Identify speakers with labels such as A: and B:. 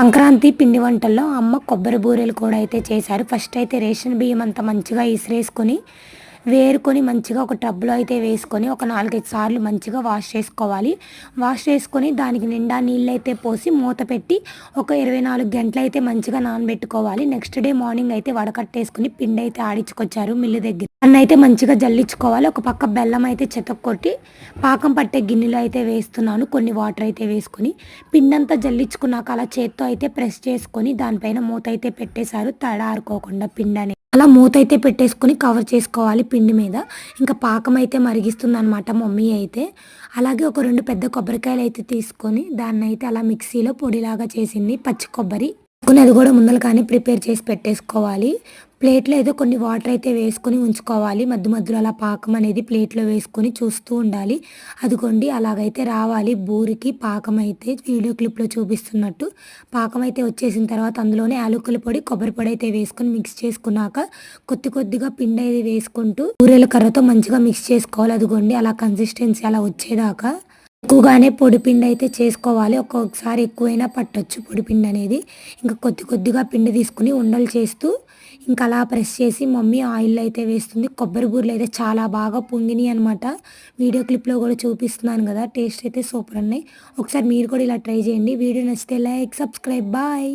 A: సంక్రాంతి పిండి వంటల్లో అమ్మ కొబ్బరి బూరెలు కూడా అయితే చేశారు. ఫస్ట్ అయితే రేషన్ బియ్యం అంతా మంచిగా ఇసిరేసుకొని వేరుకొని మంచిగా ఒక టబ్లో అయితే వేసుకొని ఒక నాలుగైదు సార్లు మంచిగా వాష్ చేసుకోవాలి. వాష్ చేసుకొని దానికి నిండా నీళ్ళు అయితే పోసి మూత పెట్టి ఒక ఇరవై నాలుగు గంటలు అయితే మంచిగా నానబెట్టుకోవాలి. నెక్స్ట్ డే మార్నింగ్ అయితే వడకట్టేసుకుని పిండి అయితే ఆడించుకొచ్చారు మిల్లు దగ్గర. దాన్ని అయితే మంచిగా జల్లించుకోవాలి. ఒక పక్క బెల్లం అయితే చెతక్కొట్టి పాకం పట్టే గిన్నెలో అయితే వేస్తున్నాను. కొన్ని వాటర్ అయితే వేసుకొని పిండంతా జల్లించుకున్నాక అలా చేత్తో అయితే ప్రెస్ చేసుకొని దానిపైన మూత అయితే పెట్టేశారు. తడారుకోకుండా పిండని అలా మూత అయితే పెట్టేసుకొని కవర్ చేసుకోవాలి పిండి మీద. ఇంకా పాకం అయితే మరిగిస్తుంది అనమాట మమ్మీ అయితే. అలాగే ఒక రెండు పెద్ద కొబ్బరికాయలు అయితే తీసుకొని దాన్ని అయితే అలా మిక్సీలో పొడిలాగా చేసింది పచ్చి కొబ్బరి. కొన్ని అది కూడా ముందర కానీ ప్రిపేర్ చేసి పెట్టేసుకోవాలి. ప్లేట్లో ఏదో కొన్ని వాటర్ అయితే వేసుకొని ఉంచుకోవాలి. మధ్య మధ్యలో అలా పాకం అనేది ప్లేట్లో వేసుకొని చూస్తూ ఉండాలి. అదిగోండి అలాగైతే రావాలి. బూరికి పాకం అయితే వీడియో క్లిప్లో చూపిస్తున్నట్టు. పాకం అయితే వచ్చేసిన తర్వాత అందులోనే యాలకుల పొడి కొబ్బరి పొడి అయితే వేసుకొని మిక్స్ చేసుకున్నాక కొద్ది కొద్దిగా పిండి అయితే వేసుకుంటూ బూరెల కర్రతో మంచిగా మిక్స్ చేసుకోవాలి. అదిగోండి అలా కన్సిస్టెన్సీ అలా వచ్చేదాకా ఎక్కువగానే పొడిపిండి అయితే చేసుకోవాలి. ఒక్కొక్కసారి ఎక్కువైనా పట్టొచ్చు పొడిపిండి అనేది. ఇంకా కొద్ది కొద్దిగా పిండి తీసుకుని ఉండలు చేస్తూ ఇంకా అలా ప్రెస్ చేసి మమ్మీ ఆయిల్ అయితే వేస్తుంది. కొబ్బరి బూరెలు అయితే చాలా బాగా పొంగినాయి అనమాట వీడియో క్లిప్లో కూడా చూపిస్తున్నాను కదా టేస్ట్ అయితే సూపర్ ఉన్నాయి. ఒకసారి మీరు కూడా ఇలా ట్రై చేయండి. వీడియో నచ్చితే లైక్ సబ్స్క్రైబ్ బాయ్.